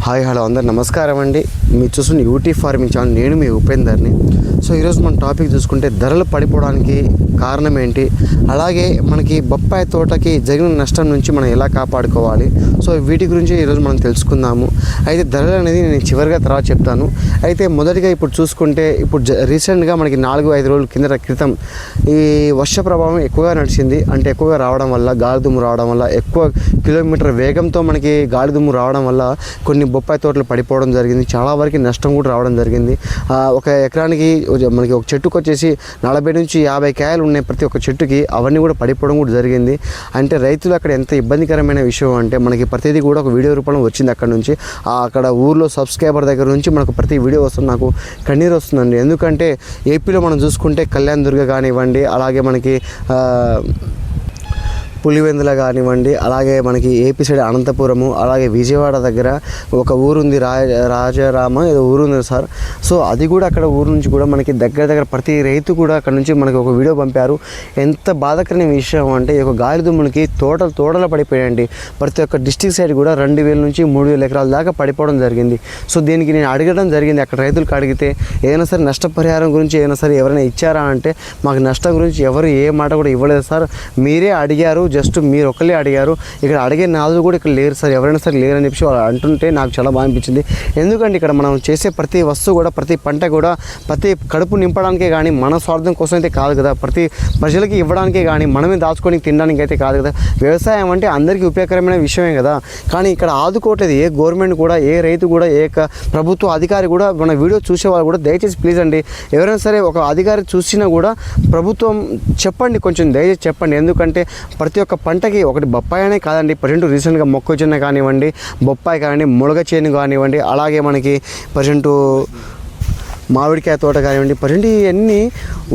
Hi hello అందరు నమస్కారం అండి మీరు చూస్తున్న యూటీ ఫార్మింగ్ ఛానల్ నేను మీ ఉపేందర్ని. సో ఈరోజు మన టాపిక్ చూసుకుంటే ధరలు పడిపోవడానికి కారణం ఏంటి? అలాగే మనకి బొప్పాయి తోటకి జరిగిన నష్టం నుంచి మనం ఎలా కాపాడుకోవాలి? సో వీటి గురించి ఈరోజు మనం తెలుసుకుందాము. అయితే ధరలు అనేది నేను చివరిగా తర్వాత చెప్తాను. అయితే మొదటిగా ఇప్పుడు చూసుకుంటే ఇప్పుడు జ- రీసెంట్గా మనకి నాలుగు ఐదు రోజుల కింద క్రితం ఈ వర్ష ప్రభావం ఎక్కువగా నడిచింది. అంటే ఎక్కువగా రావడం వల్ల గాలి దుమ్ము రావడం వల్ల ఎక్కువ కిలోమీటర్ వేగంతో మనకి గాలి దుమ్ము రావడం వల్ల కొన్ని బొప్పాయి తోటలు పడిపోవడం జరిగింది. చాలా వారికి నష్టం కూడా రావడం జరిగింది. ఒక ఎకరానికి మనకి ఒక చెట్టుకు వచ్చేసి నలభై నుంచి యాభై కాయలు ఉన్నాయి ప్రతి ఒక్క చెట్టుకి అవన్నీ కూడా పడిపోవడం కూడా జరిగింది. అంటే రైతులు అక్కడ ఎంత ఇబ్బందికరమైన విషయం అంటే మనకి ప్రతిదీ కూడా ఒక వీడియో రూపంలో వచ్చింది అక్కడ నుంచి. అక్కడ ఊర్లో సబ్స్క్రైబర్ దగ్గర నుంచి మనకు ప్రతి వీడియో వస్తుంది. నాకు కన్నీరు వస్తుందండి. ఎందుకంటే ఏపీలో మనం చూసుకుంటే కళ్యాణ్ దుర్గ కానివ్వండి అలాగే మనకి పులివెందుల కానివ్వండి అలాగే మనకి ఏపీ సైడ్ అనంతపురము అలాగే విజయవాడ దగ్గర ఒక ఊరుంది రాజ రాజారామ ఏదో ఊరుంది సార్. సో అది కూడా అక్కడ ఊరు నుంచి కూడా మనకి దగ్గర దగ్గర ప్రతి రైతు కూడా అక్కడ నుంచి మనకి ఒక వీడియో పంపారు. ఎంత బాధాకరమైన విషయం అంటే ఈ యొక్క గాలి దుమ్ములకి తోటలు తోటలు పడిపోయాయండి. ప్రతి ఒక్క డిస్టిక్ సైడ్ కూడా రెండు వేల నుంచి మూడు వేల ఎకరాల దాకా పడిపోవడం జరిగింది. సో దీనికి నేను అడగడం జరిగింది. అక్కడ రైతులకు అడిగితే ఏదైనా సరే నష్టపరిహారం గురించి ఏదైనా సరే ఎవరైనా ఇచ్చారా? అంటే మాకు నష్టం గురించి ఎవరు ఏ మాట కూడా ఇవ్వలేదు సార్. మీరే అడిగారు జస్ట్ మీరు ఒకళ్ళే అడిగారు. ఇక్కడ అడిగే నాదులు కూడా ఇక్కడ లేరు సార్. ఎవరైనా సరే లేరని చెప్పి వాళ్ళు అంటుంటే నాకు చాలా బాగా అనిపించింది. ఎందుకంటే ఇక్కడ మనం చేసే ప్రతి వస్తువు కూడా ప్రతి పంట కూడా ప్రతి కడుపు నింపడానికే కానీ మన స్వార్థం కోసం అయితే కాదు కదా. ప్రతి ప్రజలకి ఇవ్వడానికే కానీ మనమే దాచుకొని తినడానికి అయితే కాదు కదా. వ్యవసాయం అంటే అందరికీ ఉపయోగకరమైన విషయమే కదా. కానీ ఇక్కడ ఆదుకోవట్లేదు. ఏ గవర్నమెంట్ కూడా ఏ రైతు కూడా ఏ ప్రభుత్వ అధికారి కూడా మన వీడియో చూసే వాళ్ళు కూడా దయచేసి ప్లీజ్ అండి ఎవరైనా సరే ఒక అధికారి చూసినా కూడా ప్రభుత్వం చెప్పండి కొంచెం దయచేసి చెప్పండి. ఎందుకంటే ప్రతి ఒక్క పంటకి ఒకటి బొప్పాయి అనే కాదండి. ప్రజెంట్ రీసెంట్గా మొక్కజొన్న కానివ్వండి బొప్పాయి కానివ్వండి మునగ చేను కానివ్వండి అలాగే మనకి ప్రజెంటు మామిడికాయ తోట కానివ్వండి ప్రజెంట్ ఇవన్నీ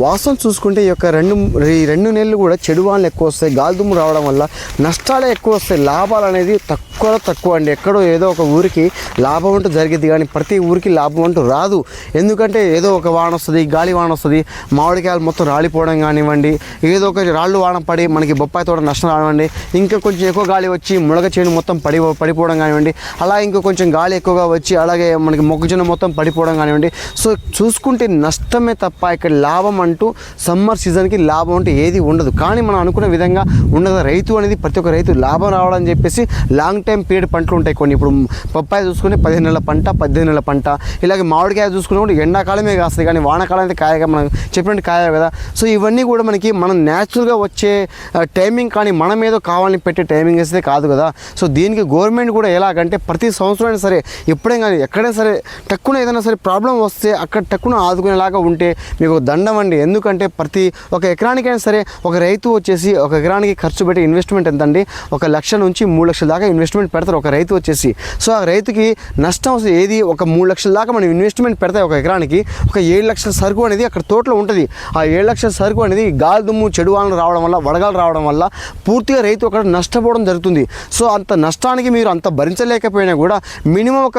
వాసన చూసుకుంటే ఈ యొక్క రెండు ఈ రెండు నెలలు కూడా చెడు వానలు ఎక్కువ వస్తాయి. గాలిదుమ్ము రావడం వల్ల నష్టాలే ఎక్కువ వస్తాయి. లాభాలు అనేది తక్కువ తక్కువ అండి. ఎక్కడో ఏదో ఒక ఊరికి లాభం అంటూ జరిగింది కానీ ప్రతి ఊరికి లాభం అంటూ రాదు. ఎందుకంటే ఏదో ఒక వాన వస్తుంది గాలి వాన వస్తుంది మామిడికాయలు మొత్తం రాలిపోవడం కానివ్వండి ఏదో ఒక రాళ్ళు వాన పడి మనకి బొప్పాయి తోట నష్టం రానివ్వండి ఇంకా కొంచెం ఎక్కువ గాలి వచ్చి మునగ చేను మొత్తం పడి పడిపోవడం కానివ్వండి అలా ఇంకా కొంచెం గాలి ఎక్కువగా వచ్చి అలాగే మనకి మొక్కజొన్న మొత్తం పడిపోవడం కానివ్వండి. సో చూసుకుంటే నష్టమే తప్ప ఇక్కడ లాభం అంటూ సమ్మర్ సీజన్కి లాభం అంటూ ఏది ఉండదు. కానీ మనం అనుకున్న విధంగా ఉండదు రైతు అనేది ప్రతి ఒక్క రైతు లాభం రావాలని చెప్పేసి లాంగ్ టైం పీరియడ్ పంటలు ఉంటాయి కొన్ని. ఇప్పుడు పప్పాయ చూసుకుంటే పదిహేను నెలల పంట పద్దెనిమిది నెలల పంట. ఇలాగే మామిడికాయ చూసుకున్నా కూడా ఎండాకాలమే కాస్తుంది. కానీ వానకాలం అయితే కాయగా మనం చెప్పినట్టు కాయ కదా. సో ఇవన్నీ కూడా మనకి మనం న్యాచురల్గా వచ్చే టైమింగ్ కానీ మనం ఏదో కావాలని పెట్టే టైమింగ్ వేస్తే కాదు కదా. సో దీనికి గవర్నమెంట్ కూడా ఎలాగంటే ప్రతి సంవత్సరం అయినా సరే ఎప్పుడైనా కానీ ఎక్కడైనా సరే టక్కున ఏదైనా సరే ప్రాబ్లం వస్తే అక్కడ టక్కున ఆదుకునేలాగా ఉంటే మీకు దండం అండి. ఎందుకంటే ప్రతి ఒక ఎకరానికైనా సరే ఒక రైతు వచ్చేసి ఒక ఎకరానికి ఖర్చు పెట్టే ఇన్వెస్ట్మెంట్ ఎంతండి? ఒక లక్ష నుంచి మూడు లక్షల దాకా ఇన్వెస్ట్మెంట్ పెడతారు ఒక రైతు వచ్చేసి. సో ఆ రైతుకి నష్టం ఏది? ఒక మూడు లక్షల దాకా మనం ఇన్వెస్ట్మెంట్ పెడతాయి ఒక ఎకరానికి. ఒక ఏడు లక్షల సరుకు అనేది అక్కడ తోటలో ఉంటుంది. ఆ ఏడు లక్షల సరుకు అనేది గాలి దుమ్ము చెడు వానలు రావడం వల్ల వడగాలు రావడం వల్ల పూర్తిగా రైతు అక్కడ నష్టపోవడం జరుగుతుంది. సో అంత నష్టానికి మీరు అంత భరించలేకపోయినా కూడా మినిమం ఒక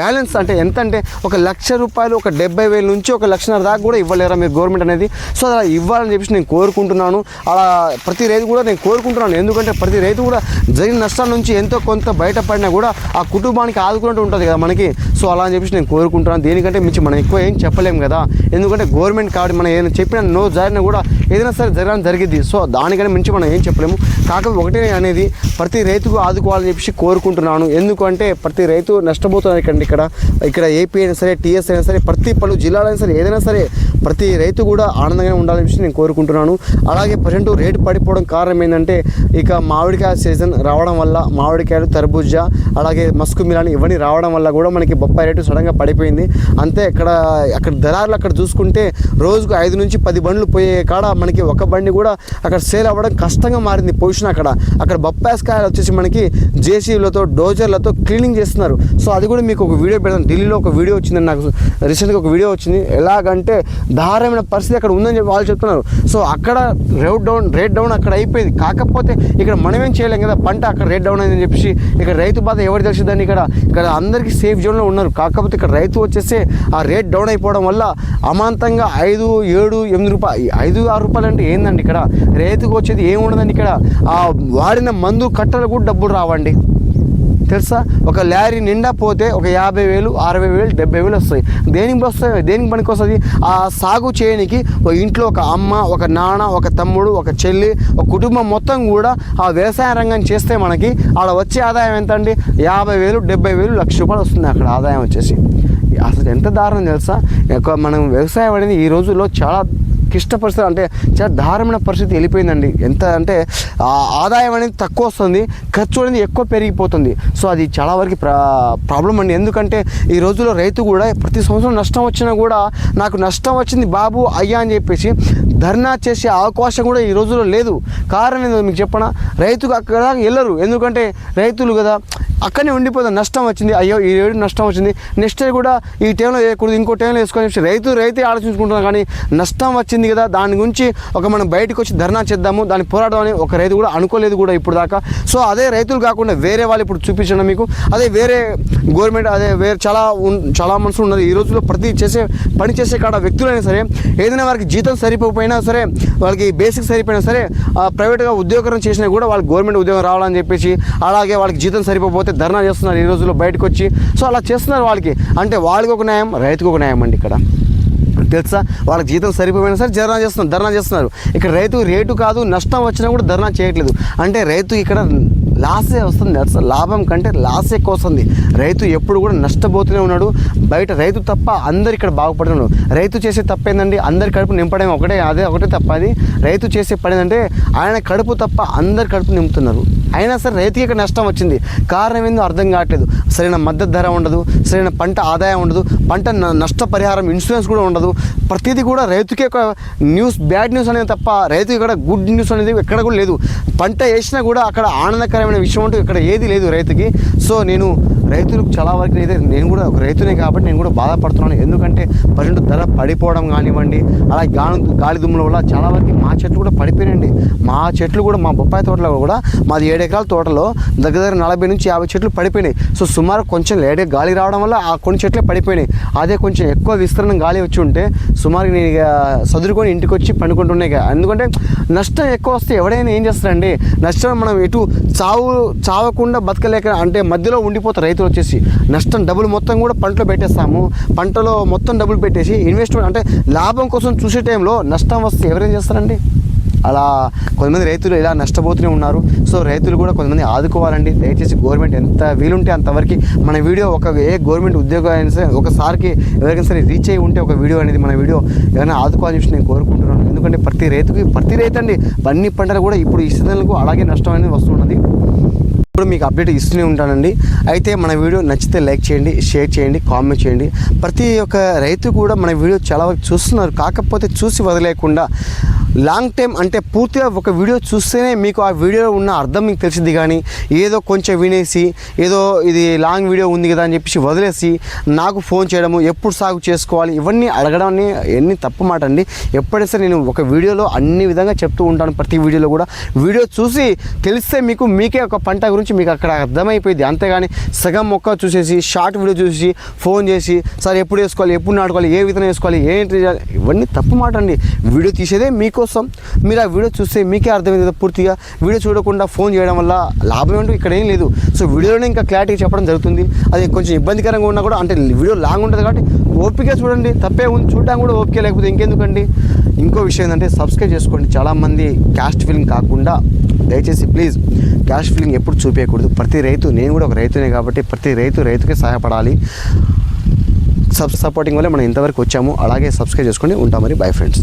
బ్యాలెన్స్ అంటే ఎంత అంటే ఒక లక్ష రూపాయలు ఒక డెబ్బై వేల నుంచి ఒక లక్షన్నర దాకా కూడా ఇవ్వలేరా మీరు గవర్నమెంట్ అనేది? సో అలా ఇవ్వాలని చెప్పేసి నేను కోరుకుంటున్నాను. అలా ప్రతి రైతు కూడా నేను కోరుకుంటున్నాను. ఎందుకంటే ప్రతి రైతు కూడా జరిగిన నష్టాల నుంచి ఎంతో కొంత బయటపడినా కూడా ఆ కుటుంబానికి ఆదుకున్నట్టు ఉంటుంది కదా మనకి. సో అలా అని చెప్పేసి నేను కోరుకుంటున్నాను. దేనికంటే మించి మనం ఎక్కువ ఏం చెప్పలేము కదా. ఎందుకంటే గవర్నమెంట్ కాబట్టి మనం ఏదైనా చెప్పిన నో జారిన కూడా ఏదైనా సరే జరగడం జరిగింది. సో దానికని మించి మనం ఏం చెప్పలేము. కాకపోతే ఒకటే అనేది ప్రతి రైతుకు ఆదుకోవాలని చెప్పేసి కోరుకుంటున్నాను. ఎందుకంటే ప్రతి రైతు నష్టపోతున్నారు ఇక్కడ. ఇక్కడ ఇక్కడ ఏపీ అయినా సరే టీఎస్ అయినా సరే ప్రతి పలు జిల్లాలైనా సరే ఏదైనా సరే ప్రతి రైతు కూడా ఆనందంగా ఉండాలని విషయం నేను కోరుకుంటున్నాను. అలాగే ప్రజెంట్ రేటు పడిపోవడం కారణం ఏంటంటే ఇక మామిడికాయ సీజన్ రావడం వల్ల మామిడికాయలు తర్బూజా అలాగే మస్కు మిలాని ఇవన్నీ రావడం వల్ల కూడా మనకి బొప్పాయి రేటు సడన్గా పడిపోయింది. అంతే ఇక్కడ అక్కడ దళారులు అక్కడ చూసుకుంటే రోజుకు ఐదు నుంచి పది బండ్లు పోయే కాడ మనకి ఒక బండి కూడా అక్కడ సేల్ అవ్వడం కష్టంగా మారింది పొజిషన్ అక్కడ. అక్కడ బొప్పాయికాయలు వచ్చేసి మనకి జేసీలతో డోజర్లతో క్లీనింగ్ చేస్తున్నారు. సో అది కూడా మీకు ఒక వీడియో పెడతాను ఢిల్లీలో ఒక వీడియో వచ్చింది నాకు రీసెంట్గా ఒక వీడియో వచ్చింది. ఎలాగంటే దారుణమైన పరిస్థితి అక్కడ ఉందని చెప్పి వాళ్ళు చెప్తున్నారు. సో అక్కడ రేట్ డౌన్ రేట్ డౌన్ అక్కడ అయిపోయింది. కాకపోతే ఇక్కడ మనమేం చేయలేం కదా పంట అక్కడ రేట్ డౌన్ అయిందని చెప్పేసి ఇక్కడ రైతు బాధ ఎవరు తెలిసిందని ఇక్కడ ఇక్కడ అందరికీ సేఫ్ జోన్లో ఉన్నారు. కాకపోతే ఇక్కడ రైతు వచ్చేసి ఆ రేట్ డౌన్ అయిపోవడం వల్ల అమాంతంగా ఐదు ఏడు ఎనిమిది రూపాయలు ఐదు ఆరు రూపాయలు అంటే ఏందండి ఇక్కడ? రైతుకు వచ్చేది ఏముండదండి ఇక్కడ? ఆ వాడిన మందు కట్టలు కూడా డబ్బులు రావండి. తెలుసా? ఒక లారీ నిండా పోతే ఒక యాభై వేలు అరవై వేలు డెబ్బై వేలు వస్తాయి. దేనికి వస్తాయి? దేనికి పనికి వస్తుంది? ఆ సాగు చేయనికి ఒక ఇంట్లో ఒక అమ్మ ఒక నాన్న ఒక తమ్ముడు ఒక చెల్లి ఒక కుటుంబం మొత్తం కూడా ఆ వ్యవసాయ రంగం చేస్తే మనకి ఆడ వచ్చే ఆదాయం ఎంత అండి యాభై వేలు డెబ్బై వేలు లక్ష రూపాయలు వస్తుంది అక్కడ ఆదాయం వచ్చేసి. అసలు ఎంత దారుణం తెలుసా? మనం వ్యవసాయం అనేది ఈ రోజుల్లో చాలా క్లిష్ట పరిస్థితి అంటే చాలా దారుణమైన పరిస్థితి వెళ్ళిపోయిందండి. ఎంత అంటే ఆదాయం అనేది తక్కువ వస్తుంది ఖర్చు అనేది ఎక్కువ పెరిగిపోతుంది. సో అది చాలా వరకు ప్రా ప్రాబ్లం అండి. ఎందుకంటే ఈ రోజుల్లో రైతు కూడా ప్రతి సంవత్సరం నష్టం వచ్చినా కూడా నాకు నష్టం వచ్చింది బాబు అయ్యా అని చెప్పేసి ధర్నా చేసే అవకాశం కూడా ఈ రోజుల్లో లేదు. కారణం ఏందో మీకు చెప్పనా? రైతుకు అక్కడ వెళ్ళరు. ఎందుకంటే రైతులు కదా అక్కడనే ఉండిపోతుంది నష్టం వచ్చింది. అయ్యో ఈ ఏడు నష్టం వచ్చింది. నెక్స్ట్ కూడా ఈ టైంలో వేయకూడదు ఇంకో టైంలో వేసుకొని చెప్పి రైతు రైతే ఆలోచించుకుంటున్నాం కానీ నష్టం వచ్చింది కదా దాని గురించి ఒక మనం బయటకు వచ్చి ధర్నా చేద్దాము దాన్ని పోరాడమని ఒక రైతు కూడా అనుకోలేదు కూడా ఇప్పుడు దాకా. సో అదే రైతులు కాకుండా వేరే వాళ్ళు ఇప్పుడు చూపించడం మీకు. అదే వేరే గవర్నమెంట్ అదే వేరే చాలా చాలా మనుషులు ఉన్నారు ఈ రోజుల్లో ప్రతి చేసే పని చేసే కాడ వ్యక్తులైనా సరే ఏదైనా వారికి జీతం సరిపోయినా సరే వాళ్ళకి బేసిక్ సరిపోయినా సరే ఆ, ప్రైవేట్గా ఉద్యోగం చేసినా కూడా వాళ్ళకి గవర్నమెంట్ ఉద్యోగం రావాలని చెప్పేసి అలాగే వాళ్ళకి జీతం సరిపోతే ధర్నా చేస్తున్నారు ఈ రోజుల్లో బయటకు వచ్చి. సో అలా చేస్తున్నారు వాళ్ళకి. అంటే వాళ్ళకి ఒక న్యాయం రైతుకు ఒక న్యాయం అండి ఇక్కడ. తెలుసా? వాళ్ళకి జీతం సరిపోయినా సరే ధర్నా చేస్తున్నారు ధర్నా చేస్తున్నారు. ఇక్కడ రైతు రేటు కాదు నష్టం వచ్చినా కూడా ధర్నా చేయట్లేదు. అంటే రైతు ఇక్కడ లాసే వస్తుంది అసలు లాభం కంటే లాస్ ఎక్కువ వస్తుంది రైతు ఎప్పుడు కూడా నష్టపోతూనే ఉన్నాడు. బయట రైతు తప్ప అందరు ఇక్కడ బాగుపడుతున్నాడు రైతు చేసే తప్ప ఏంటంటే అందరి కడుపు నింపడం ఒకటే అదే ఒకటే తప్ప అది. రైతు చేసే పని ఏంటంటే ఆయన కడుపు తప్ప అందరి కడుపు నింపుతున్నారు. అయినా సరే రైతుకి ఇక్కడ నష్టం వచ్చింది. కారణం ఏందో అర్థం కావట్లేదు. సరైన మద్దతు ధర ఉండదు సరైన పంట ఆదాయం ఉండదు పంట న- నష్టపరిహారం ఇన్సూరెన్స్ కూడా ఉండదు. ప్రతిదీ కూడా రైతుకే ఒక న్యూస్ బ్యాడ్ న్యూస్ అనేది తప్ప రైతుకి ఇక్కడ గుడ్ న్యూస్ అనేది ఎక్కడ కూడా లేదు. పంట వేసినా కూడా అక్కడ ఆనందకరమైన విషయం అంటూ ఇక్కడ ఏది లేదు రైతుకి. సో నేను రైతులకు చాలా వరకు అయితే నేను కూడా ఒక రైతునే కాబట్టి నేను కూడా బాధపడుతున్నాను. ఎందుకంటే ప్రజెంట్ ధర పడిపోవడం కానివ్వండి అలా గాలి గాలి దుమ్ముల వల్ల చాలా వరకు మా చెట్లు కూడా పడిపోయినండి మా చెట్లు కూడా మా బొప్పాయి తోటలో కూడా మాది ఏడు ఎకరాల తోటలో దగ్గర దగ్గర నలభై నుంచి యాభై చెట్లు పడిపోయినాయి. సో సుమారు కొంచెం లేట్గా గాలి రావడం వల్ల ఆ కొన్ని చెట్లే పడిపోయినాయి. అదే కొంచెం ఎక్కువ విస్తరణ గాలి వచ్చి ఉంటే సుమారు నేను ఇక సదురుకొని ఇంటికి వచ్చి పండుకుంటున్నాయి కదా ఎందుకంటే నష్టం ఎక్కువ వస్తే ఎవడైనా ఏం చేస్తారండి నష్టం మనం ఎటు చావు చావకుండా బతకలేక అంటే మధ్యలో ఉండిపోతారు రైతులు వచ్చేసి నష్టం డబ్బులు మొత్తం కూడా పంటలో పెట్టేస్తాము. పంటలో మొత్తం డబ్బులు పెట్టేసి ఇన్వెస్ట్మెంట్ అంటే లాభం కోసం చూసే టైంలో నష్టం వస్తే ఎవరేం చేస్తారండి? అలా కొంతమంది రైతులు ఇలా నష్టపోతూనే ఉన్నారు. సో రైతులు కూడా కొంతమంది ఆదుకోవాలండి. దయచేసి గవర్నమెంట్ ఎంత వీలుంటే అంతవరకు మన వీడియో ఒక ఏ గవర్నమెంట్ ఉద్యోగం అయినా సరే ఒకసారికి ఎవరికైనా సరే రీచ్ అయ్యి ఉంటే ఒక వీడియో అనేది మన వీడియో ఏమైనా ఆదుకోవాలని చెప్పి నేను కోరుకుంటున్నాను. ఎందుకంటే ప్రతి రైతుకి ప్రతి రైతు అండి అన్ని పంటలు కూడా ఇప్పుడు ఈ సీజన్లకు అలాగే నష్టం అనేది వస్తున్నది ఇప్పుడు మీకు అప్డేట్ ఇస్తూనే ఉంటానండి. అయితే మన వీడియో నచ్చితే లైక్ చేయండి షేర్ చేయండి కామెంట్ చేయండి. ప్రతి ఒక్క రైతు కూడా మన వీడియో చాలా వరకు చూస్తున్నారు. కాకపోతే చూసి వదిలేకుండా లాంగ్ టైం అంటే పూర్తిగా ఒక వీడియో చూస్తేనే మీకు ఆ వీడియోలో ఉన్న అర్థం మీకు తెలిసింది కానీ ఏదో కొంచెం వినేసి ఏదో ఇది లాంగ్ వీడియో ఉంది కదా అని చెప్పేసి వదిలేసి నాకు ఫోన్ చేయడము ఎప్పుడు సాగు చేసుకోవాలి ఇవన్నీ అడగడాన్ని ఎన్ని తప్పు మాట అండి. ఎప్పుడైనా సరే నేను ఒక వీడియోలో అన్ని విధంగా చెప్తూ ఉంటాను ప్రతి వీడియోలో కూడా. వీడియో చూసి తెలిస్తే మీకు మీకే ఒక పంట గురించి మీకు అక్కడ అర్థమైపోయింది. అంతేగాని సగం మొక్క చూసేసి షార్ట్ వీడియో చూసి ఫోన్ చేసి సార్ ఎప్పుడు వేసుకోవాలి ఎప్పుడు నాటుకోవాలి ఏ విధంగా వేసుకోవాలి ఏంటి చేయాలి?" ఇవన్నీ తప్పు మాట అండి. వీడియో తీసేదే మీకోసం. మీరు ఆ వీడియో చూస్తే మీకే అర్థమైంది కదా పూర్తిగా. వీడియో చూడకుండా ఫోన్ చేయడం వల్ల లాభం ఏంటో ఇక్కడ ఏం లేదు. సో వీడియోలోనే ఇంకా క్లారిటీ చెప్పడం జరుగుతుంది. అది కొంచెం ఇబ్బందికరంగా ఉన్నా కూడా అంటే వీడియో లాంగ్ ఉంటుంది కాబట్టి ఓపిక చూడండి తప్పే ఉంది. చూడడానికి కూడా ఓపిక లేకపోతే ఇంకెందుకండి? ఇంకో విషయం ఏంటంటే సబ్స్క్రైబ్ చేసుకోండి. చాలామంది క్యాస్ట్ ఫీలింగ్ కాకుండా దయచేసి ప్లీజ్ క్యాష్ ఫీలింగ్ ఎప్పుడు చూపించకూడదు ప్రతి రైతు నేను కూడా ఒక రైతునే కాబట్టి ప్రతి రైతు రైతుకే సహాయపడాలి. సబ్ సపోర్టింగ్ వల్ల మనం ఇంతవరకు వచ్చాము. అలాగే సబ్స్క్రైబ్ చేసుకొని ఉంటాం మరి. Bye friends